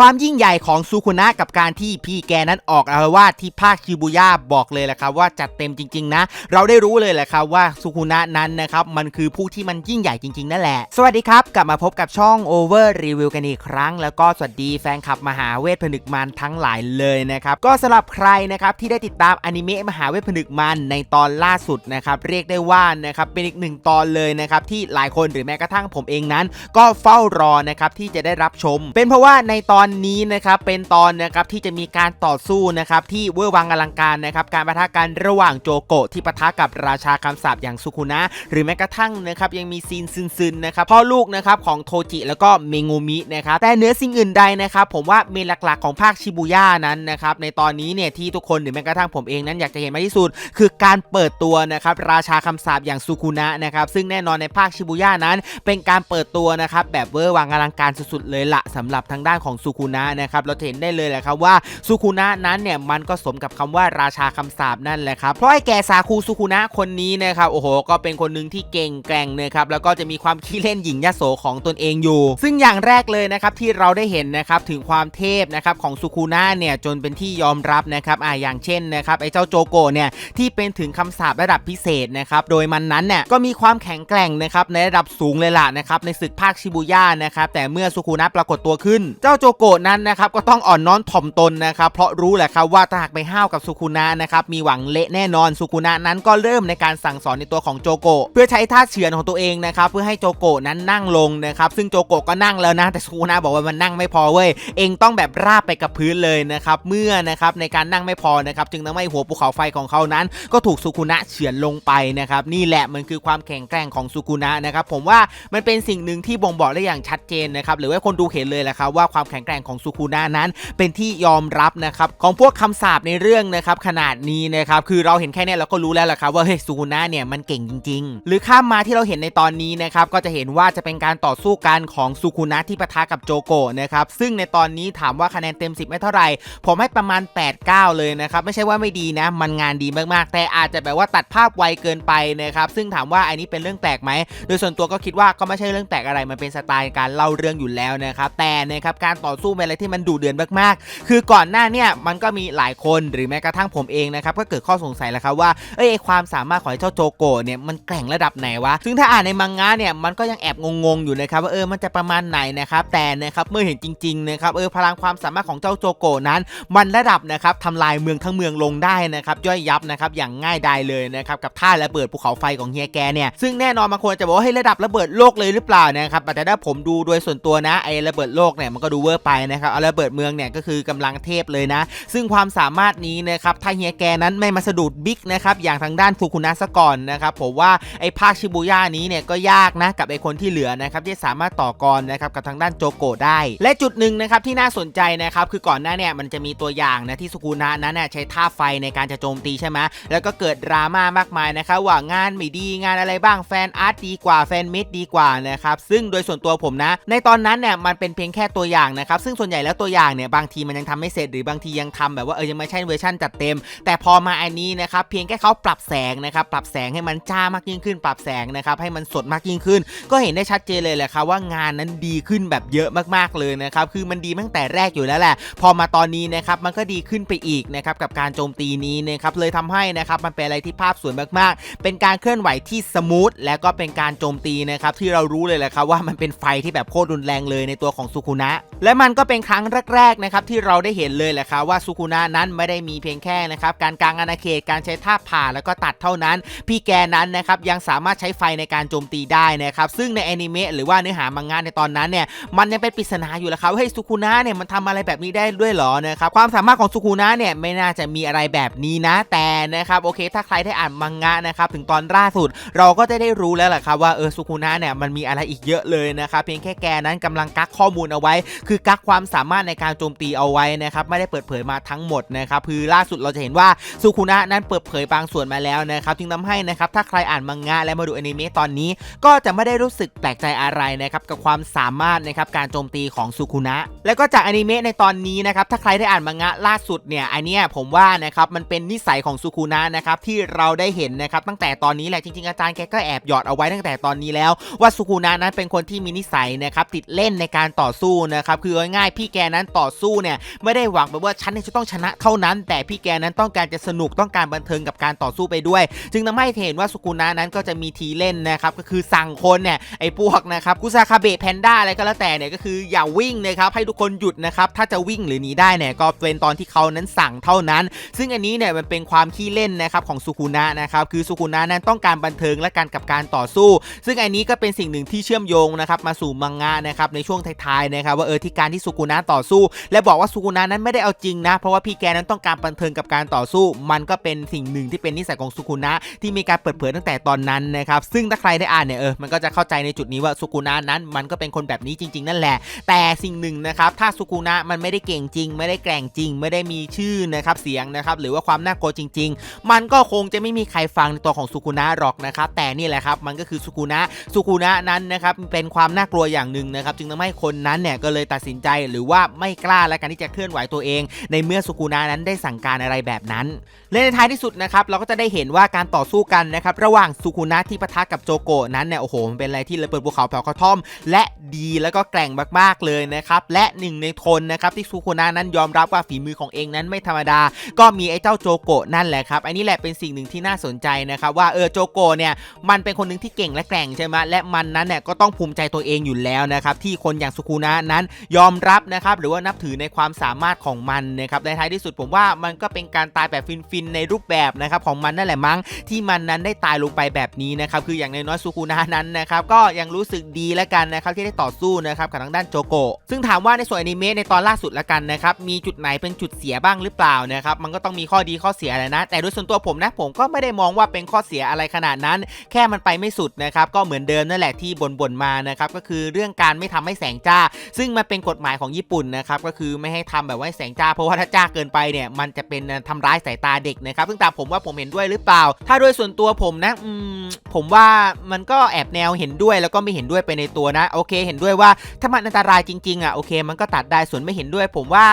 ความยิ่งใหญ่ของซูคุนะกับการที่พี่แกนั้นออกอารวาสที่ภาคชิบูย่าบอกเลยแหละครับว่าจัดเต็มจริง ๆ นะ เราได้รู้เลยแหละครับว่าซูคุนะนั้นนะครับมันคือผู้ที่มันยิ่งใหญ่จริง ๆ นั่นแหละ สวัสดีครับ กลับมาพบกับช่อง Over Review กันอีกครั้ง แล้วก็สวัสดีแฟนคลับมหาเวทผนึกมันทั้งหลายเลยนะครับก็สำหรับใครนะครับที่ได้ติดตามอนิเมะมหาเวทผนึกมันในตอนล่าสุดนะครับเรียกได้ว่านะครับเป็นอีกหนึ่งตอนเลยนะครับที่หลายคนหรือแม้กระทั่งผมเองนั้น ก็เฝ้ารอนะครับที่จะได้รับชม เป็นเพราะว่าในตอนนี้นะครับเป็นตอนนะครับที่จะมีการต่อสู้นะครับที่เวอร์วังอลังการนะครับการประทะกันระหว่างโจโกะที่ปะทะกับราชาคำสาปอย่างสุคุนะ หรือแม้กระทั่งนะครับยังมีซีนซึนๆนะครับพ่อลูกนะครับของโทจิแล้วก็เมงูมินะครับแต่เนื้อสิ่งอื่นใดนะครับผมว่าเมนหลักๆของภาคชิบูย่านั้นนะครับในตอนนี้เนี่ยที่ทุกคนหรือแม้กระทั่งผมเองนั้นอยากจะเห็นมากที่สุด คือการเปิดตัวนะครับราชาคำสาปอย่างสุคุนะนะครับซึ่งแน่นอนในภาคชิบูย่านั้น เป็นการเปิดตัวนะครับแบบเวอร์วังอลังการสุดๆเลยละสำหรับทางด้านของสุคุนะนะครับเราเห็นได้เลยแหละครับว่าสุคุนะนั้นเนี่ยมันก็สมกับคำว่าราชาคำสาปนั่นแหละครับเพราะไอ้แกซาคูสุคุนะคนนี้นะครับโอ้โห ก็เป็นคนหนึ่งที่เก่งแกร่งนะครับแล้วก็จะมีความขี้เล่นหญิงยโสของตนเองอยู่ ซึ่งอย่างแรกเลยนะครับที่เราได้เห็นนะครับถึงความเทพนะครับของสุคุนะเนี่ยจนเป็นที่ยอมรับนะครับอ่าอย่างเช่นนะครับไอ้เจ้าโจโกเนี่ยที่เป็นถึงคำสาประดับพิเศษนะครับโดยมันนั้นเนี่ยก็มีความแข็งแกร่งนะครับในระดับสูงเลยล่ะนะครับในศึกภาคชิบูย่านะครับแต่เมื่อสุคุนะปรากฏตัวขึ้น เจ้าโจโกะนั้นนะครับก็ต้องอ่อนน้อมถ่อมตนนะครับเพราะรู้แหละครับว่าถ้าหากไปห้าวกับสุคุนะนะครับมีหวังเละแน่นอนสุคุนะนั้นก็เริ่มในการสั่งสอนในตัวของโจโกะเพื่อใช้ท่าเฉือนของตัวเองนะครับเพื่อให้โจโกะนั้นนั่งลงนะครับซึ่งโจโกะก็นั่งแล้วนะ แต่สุคุนะบอกว่ามันนั่งไม่พอเว้ยเองต้องแบบราบไปกับพื้นเลยนะครับเมื่อนะครับในการนั่งไม่พอนะครับจึงทำให้หัวภูเขาไฟของเขานั้น ก็ถูกสุคุนะเฉือนลงไปนะครับนี่แหละมันคือความแข็งแกร่งของสุคุนะนะครับผมว่ามันเป็นสิ่งหนึ่งที่บ่งบอกได้อย่างชัดเจนนะครับหรือว่าคนดูเห็นเลยแหละครับว่าความแข็งแกร่งของสุคุนะนั้น เป็นที่ยอมรับนะครับของพวกคำสาปในเรื่องนะครับขนาดนี้นะครับคือเราเห็นแค่เนี้ยเราก็รู้แล้วแหละครับว่าเฮ้ยสุคุนะเนี่ยมันเก่งจริง ๆ หรือข้ามมาที่เราเห็นในตอนนี้นะครับก็จะเห็นว่าจะเป็นการต่อสู้กันของสุคุนะที่ปะทะกับโจโกะนะครับซึ่งในตอนนี้ถามว่าคะแนนเต็ม 10 ไม่เท่าไหร่ ผมให้ประมาณ 8-9 เลยนะครับไม่ใช่ว่าไม่ดีนะ มันงานดีมากๆ แต่อาจจะแบบว่าตัดภาพไวเกินไปนะครับซึ่งถามว่าอันนี้เป็นเรื่องแปลกไหมโดยส่วนตัวก็คิดว่าก็ไม่ใช่เรื่องแปลกอะไรมันเป็นสไตล์การเล่าเรื่องอยู่แล้วนะครับแต่นะครับการต่อสเป็นอะไรที่มันดุเดือดมากๆ คือก่อนหน้าเนี่ยมันก็มีหลายคนหรือแม้กระทั่งผมเองนะครับก็เกิดข้อสงสัยแล้วครับว่าเอ้ยไอ้ความสามารถของเจ้าโจโกเนี่ยมันแกร่งระดับไหนวะ ซึ่งถ้าอ่านในมังงะเนี่ยมันก็ยังแอบงงๆอยู่นะครับว่าเออมันจะประมาณไหนนะครับแต่นะครับเมื่อเห็นจริงๆนะครับเออพลังความสามารถของเจ้าโจโกนั้น มันระดับนะครับทำลายเมืองทั้งเมืองลงได้นะครับย่อยยับนะครับอย่างง่ายดายเลยนะครับกับท่าระเบิดภูเขาไฟของเฮียแกเนี่ยซึ่งแน่นอนบางคนจะบอกว่าให้ระดับระเบิดโลกเลยหรือเปล่านะครับแต่ถ้าผมดูโดยส่วนตัวนะไอ้ระเบิดโลกเนี่ยมันก็ดูเวอร์ไปนะครับเอาระเบิดเมืองเนี่ยก็คือกำลังเทพเลยนะ ซึ่งความสามารถนี้นะครับถ้าเฮียแกนั้นไม่มาสะดุดบิ๊กนะครับอย่างทางด้านฟูคุนะซะก่อนนะครับผมว่าไอ้ภาคชิบูย่านี้เนี่ยก็ยากนะกับไอ้คนที่เหลือนะครับที่สามารถต่อกรนะครับกับทางด้านโจโกได้ และจุดหนึ่งนะครับที่น่าสนใจนะครับคือก่อนหน้าเนี่ยมันจะมีตัวอย่างนะที่สุคุนะนั้นน่ะใช้ท่าไฟในการจะโจมตีใช่ไหมแล้วก็เกิดดราม่ามากมายนะครับว่างานไม่ดีงานอะไรบ้างแฟนอาร์ตดีกว่าแฟนมิดดีกว่านะครับซึ่งโดยส่วนตัวผมนะ ในตอนนั้นเนี่ยมันเป็นเพียงแค่ตัวอย่างนะครับซึ่งส่วนใหญ่แล้วตัวอย่างเนี่ยบางทีมันยังทำไม่เสร็จหรือบางทียังทำแบบว่าเออยังไม่ใช่เวอร์ชันจัดเต็ม แต่พอมาอันนี้นะครับเพียงแค่เขาปรับแสงนะครับปรับแสงให้มันจ้ามากยิ่งขึ้น ปรับแสงนะครับให้มันสดมากยิ่งขึ้น ก็เห็นได้ชัดเจนเลยแหละครับว่างานนั้นดีขึ้นแบบเยอะมากๆเลยนะครับคือมันดีตั้งแต่แรกอยู่แล้วแหละ พอมาตอนนี้นะครับมันก็ดีขึ้นไปอีกนะครับกับการโจมตีนี้นะครับเลยทำให้นะครับมันเป็นอะไรที่ภาพสวยมากๆ เป็นการเคลื่อนไหวที่สมูทและก็เป็นการโจมตีนะครับที่เรารู้เลยแหละครับว่ามันเป็นไฟที่แบบโคตรรุนแรงเลยในตัวของสุคุนะและมันก็เป็นครั้งแรกๆนะครับที่เราได้เห็นเลยแหละครับว่าสุคุนะนั้นไม่ได้มีเพียงแค่นะครับการกางอาณาเขตการใช้ท่าผ่าแล้วก็ตัดเท่านั้น พี่แกนั้นนะครับยังสามารถใช้ไฟในการโจมตีได้นะครับซึ่งในแอนิเมะหรือว่าเนื้อหามังงะในตอนนั้นเนี่ยมันยังเป็นปริศนาอยู่แหละครับว่าเฮ้ยสุคุนะเนี่ยมันทำอะไรแบบนี้ได้ด้วยหรอนะครับความสามารถของสุคุนะเนี่ยไม่น่าจะมีอะไรแบบนี้นะ แต่นะครับโอเค ถ้าใครได้อ่านมังงะนะครับถึงตอนล่าสุด เราก็จะได้รู้แล้วแหละครับว่าเออสุคุนะเนี่ยมันมีอะไรอีกเยอะเลยนะครับเพียงแค่แกนั้นกำลังกักข้อมูลเอาไว้ คือกักความสามารถในการโจมตีเอาไว้นะครับไม่ได้เปิดเผยมาทั้งหมดนะครับคือล่าสุดเราจะเห็นว่าสุคุนะนั้นเปิดเผยบางส่วนมาแล้วนะครับจึงทำให้นะครับถ้าใครอ่านมังงะและมาดูอนิเมะตอนนี้ ก็จะไม่ได้รู้สึกแปลกใจอะไรนะครับกับความสามารถนะครับการโจมตีของสุคุนะแล้วก็จากอนิเมะในตอนนี้นะครับถ้าใครได้อ่านมังงะล่าสุดเนี่ยอันเนี้ยผมว่านะครับมันเป็นนิสัยของสุคุนะนะครับที่เราได้เห็นนะครับตั้งแต่ตอนนี้แหละจริงๆอาจารย์แกก็แอบหยอดเอาไว้ตั้งแต่ตอนนี้แล้วว่าสุคุนะนั้นเป็นคนที่มีนิสัยนะครับติดเล่นในการต่อสู้นะครับคือง่ายๆ พี่แกนั้นต่อสู้เนี่ยไม่ได้หวังแบบว่าฉันเนี่ยจะต้องชนะเท่านั้น แต่พี่แกนั้นต้องการจะสนุกต้องการบันเทิงกับการต่อสู้ไปด้วย จึงทำให้เห็นว่าสุกุนะนั้นก็จะมีทีเล่นนะครับก็คือสั่งคนเนี่ยไอ้พวกนะครับกุซาคาเบะแพนด้าอะไรก็แล้วแต่เนี่ยก็คืออย่าวิ่งนะครับให้ทุกคนหยุดนะครับถ้าจะวิ่งหรือหนีได้เนี่ยก็เป็นตอนที่เขานั้นสั่งเท่านั้น ซึ่งอันนี้เนี่ยมันเป็นความขี้เล่นนะครับของสุกุนะนะครับคือสุกุนะนั้นต้องการบันเทิงและการกับการต่อสู้ ซึ่งอันนี้ก็เป็นสิ่งหนึ่งที่เชื่อมโยงนะครับมาสู่มังงะนะครับในช่วงท้ายๆนะครับว่าเออที่การทสุกุนะต่อสู้ และบอกว่าสุกุนะนั้นไม่ได้เอาจริงนะ เพราะว่าพี่แกนั้นต้องการบันเทิงกับการต่อสู้ มันก็เป็นสิ่งหนึ่งที่เป็นนิสัยของสุกุนะที่มีการเปิดเผยตั้งแต่ตอนนั้นนะครับซึ่งถ้าใครได้อ่านเนี่ยเออมันก็จะเข้าใจในจุดนี้ว่าสุกุนะนั้น มันก็เป็นคนแบบนี้จริง ๆ นั่นแหละ แต่สิ่งหนึ่งนะครับถ้าสุกุนะมันไม่ได้เก่งจริง ไม่ได้แกร่งจริง ไม่ได้มีชื่อนะครับเสียงนะครับหรือว่าความน่ากลัวจริง ๆ มันก็คงจะไม่มีใครฟังในตัวของสุกุนะหรอกนะครับแต่นี่แหละครับมันก็คือสุกุนะสุกุนะนั้นนะครับเป็นความน่ากลัวอย่างหนึ่งนะครับจึงทำให้คนนั้นเนี่ยก็เลยตัดสินใจหรือว่าไม่กล้าและการที่จะเคลื่อนไหวตัวเอง ในเมื่อสุกุนะนั้นได้สั่งการอะไรแบบนั้นและในท้ายที่สุดนะครับเราก็จะได้เห็นว่าการต่อสู้กันนะครับระหว่างสุกุนะที่ปะทะกับโจโกะนั้นเนี่ยโอ้โหมันเป็นอะไรที่ระเบิดภูเขาเผากระท่อม และดีแล้วก็แกร่งมากๆเลยนะครับและหนึ่งในคนนะครับที่สุกุนะนั้นยอมรับว่าฝีมือของเองนั้นไม่ธรรมดา ก็มีไอ้เจ้าโจโกะนั่นแหละครับอันนี้แหละเป็นสิ่งหนึ่งที่น่าสนใจนะครับว่าเออโจโกเนี่ยมันเป็นคนหนึ่งที่เก่งและแกร่งใช่ไหมและมันนั้นเนี่ยก็ต้องภูมิใจตัวเองอยู่แล้วนะครับที่คนอย่างสุกุนะนั้นยอมรับนะครับหรือว่านับถือในความสามารถของมันนะครับในท้ายที่สุดผมว่ามันก็เป็นการตายแบบฟินๆในรูปแบบนะครับของมันนั่นแหละมั้งที่มันนั้นได้ตายลงไปแบบนี้นะครับคืออย่างน้อยสุกุนะนั้นนะครับก็ยังรู้สึกดีแล้วกันนะครับที่ได้ต่อสู้นะครับกับทางด้านโจโกซึ่งถามว่าในส่วนอนิเมะในตอนล่าสุดละกันนะครับมีจุดไหนเป็นจุดเสียบ้างหรือเปล่านะครับมันก็ต้องมีข้อดีข้อเสียแหละนะ แต่โดยส่วนตัวผมนะผมก็ไม่ได้มองว่าเป็นข้อเสียอะไรขนาดนั้น แค่มันไปไม่สุดนะครับก็เหมือนเดิมนั่นแหละที่บ่นๆมานะครับก็คือเรื่องการไม่ทำให้แสงจ้า ซึ่งมันเป็นกฎหมายของญี่ปุ่นนะครับก็คือไม่ให้ทำแบบว่าแสงจ้าเพราะว่าถ้าจ้าเกินไปเนี่ยมันจะเป็นทำร้ายสายตาเด็กนะครับซึ่งตามผมว่าผมเห็นด้วยหรือเปล่า ถ้าโดยส่วนตัวผมนะอืมผมว่ามันก็แอบแนวเห็นด้วยแล้วก็ไม่เห็นด้วยไปในตัวนะ โอเค เห็นด้วยว่าถ้ามันอันตรายจริงๆอะโอเค มันก็ตัดได้ส่วนไม่เห็นด้วย ผมว่า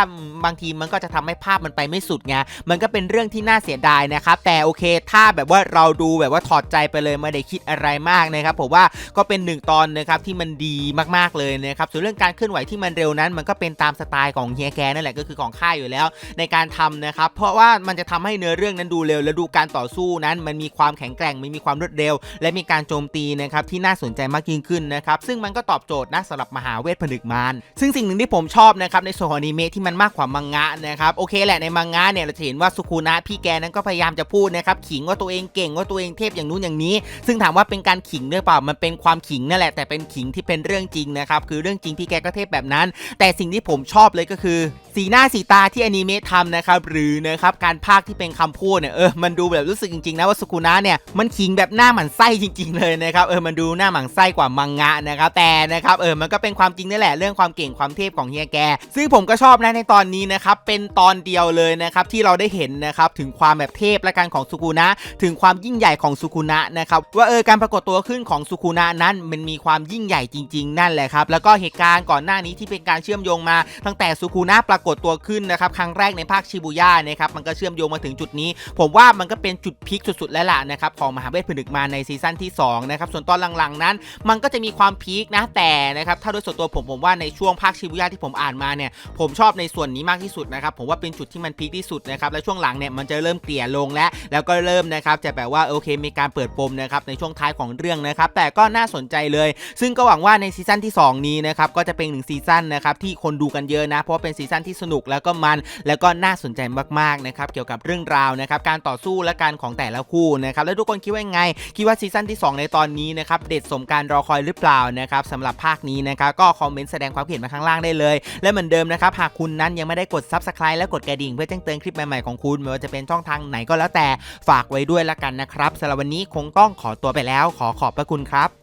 บางทีมันก็จะทำให้ภาพมันไปไม่สุดไงมันก็เป็นเรื่องที่น่าเสียดายนะครับแต่โอเค ถ้าแบบว่าเราดูแบบว่าถอดใจไปเลยไม่ได้คิดอะไรมากนะครับผมว่าก็เป็นหนึ่งตอนนะครับที่มันดีมากๆเลยนะครับส่วนเรื่องการเคลื่อนไหวที่มันเร็วนั้นมันก็เป็นตามสไตล์ของเฮียแกนั่นแหละก็คือของค่ายอยู่แล้ว ในการทำนะครับเพราะว่ามันจะทำให้เนื้อเรื่องนั้นดูเร็ว และดูการต่อสู้นั้น มันมีความแข็งแกร่งมันมีความรวดเร็ว และมีการโจมตีนะครับที่น่าสนใจมากยิ่งขึ้นนะครับซึ่งมันก็ตอบโจทย์นะสำหรับมหาเวทผนึกมารซึ่งสิ่งหนึ่งที่ผมชอบนะครับในส่วนของอนิเมะที่มันมากกว่ามังงะนะครับโอเคแหละในมังงะเนี่ยเราจะเห็นว่าสุคุนะพี่แกนั้นก็พยายามจะพูดนะครับขิงว่าตัวเองเก่งว่าตัวเองเทพอย่างนู้นอย่างนี้ ซึ่งถามว่าเป็นการขิงหรือเปล่ามันเป็นความขิงนั่นแหละแต่เป็นขิงที่เป็นเรื่องจริงนะครับคือเรื่องจริงพี่แกก็เทพแบบนั้นแต่สิ่งที่ผมชอบเลยก็คือ สีหน้าสีตาที่อนิเมะทำนะครับหรือนะครับการพากที่เป็นคำพูดเนี่ยเออมันดูแบบรู้สึกจริงๆนะว่าสุกุนะเนี่ยมันขิงแบบหน้าหมันไส้จริง ๆ เลยนะครับเออมันดูหน้าหมันไส้กว่ามังงะนะครับแต่นะครับเออมันก็เป็นความจริงนี่แหละเรื่องความเก่งความเทพของเฮียแก ซึ่งผมก็ชอบนะในตอนนี้นะครับเป็นตอนเดียวเลยนะครับที่เราได้เห็นนะครับถึงความแบบเทพและการของสุกุนะถึงความยิ่งใหญ่ของสุกุนะนะครับว่าเออการปรากฏตัวขึ้นของสุกุนะนั้นมันมีความยิ่งใหญ่จริง ๆ นั่นแหละครับแล้วก็เหตุการณ์ก่อนหน้านี้ที่เป็นการการเชื่อมโยงมา ตั้งแต่สุกุนะปรากฏตัวขึ้นนะครับครั้งแรกในภาคชิบูย่านะครับมันก็เชื่อมโยงมาถึงจุดนี้ ผมว่ามันก็เป็นจุดพีคสุดๆแล้วล่ะนะครับของมหาเวทผนึกมาในซีซั่นที่2นะครับส่วนตอนหลังๆนั้น มันก็จะมีความพีคนะแต่นะครับถ้าโดยส่วนตัวผมผมว่าในช่วงภาคชิบูย่าที่ผมอ่านมาเนี่ยผมชอบในส่วนนี้มากที่สุดนะครับผมว่าเป็นจุดที่มันพีคที่สุดนะครับและช่วงหลังเนี่ยมันจะเริ่มเกลี่ยลงแล้วแล้วก็เริ่มนะครับจะแบบว่าโอเคมีการเปิดปมนะครับในช่วงท้ายของเรื่องนะครับแต่ก็น่าสนใจเลย ซึ่งก็หวังว่าในซีซั่นที่ 2 นี้นะครับก็จะเป็นหนึ่งซีซั่นนะครับที่คนดูกันเยอะนะ เพราะเป็นซีซั่นที่สนุกแล้วก็มัน แล้วก็น่าสนใจมากๆนะครับเกี่ยวกับเรื่องราวนะครับการต่อสู้และการของแต่ละคู่นะครับแล้วทุกคนคิดว่ายังไง คิดว่าซีซั่นที่ 2 ในตอนนี้นะครับเด็ดสมการรอคอยหรือเปล่านะครับสำหรับภาคนี้นะครับก็คอมเมนต์แสดงความเห็นมาข้างล่างได้เลย และเหมือนเดิมนะครับหากคุณนั้นยังไม่ได้กด Subscribe และกดกระดิ่งเพื่อแจ้งเตือนคลิปใหม่ๆของคุณไม่ว่าจะเป็นช่องทางไหนก็แล้วแต่ฝากไว้ด้วยละกันนะครับสำหรับวันนี้คงต้องขอตัวไปแล้ว ขอขอบพระคุณครับ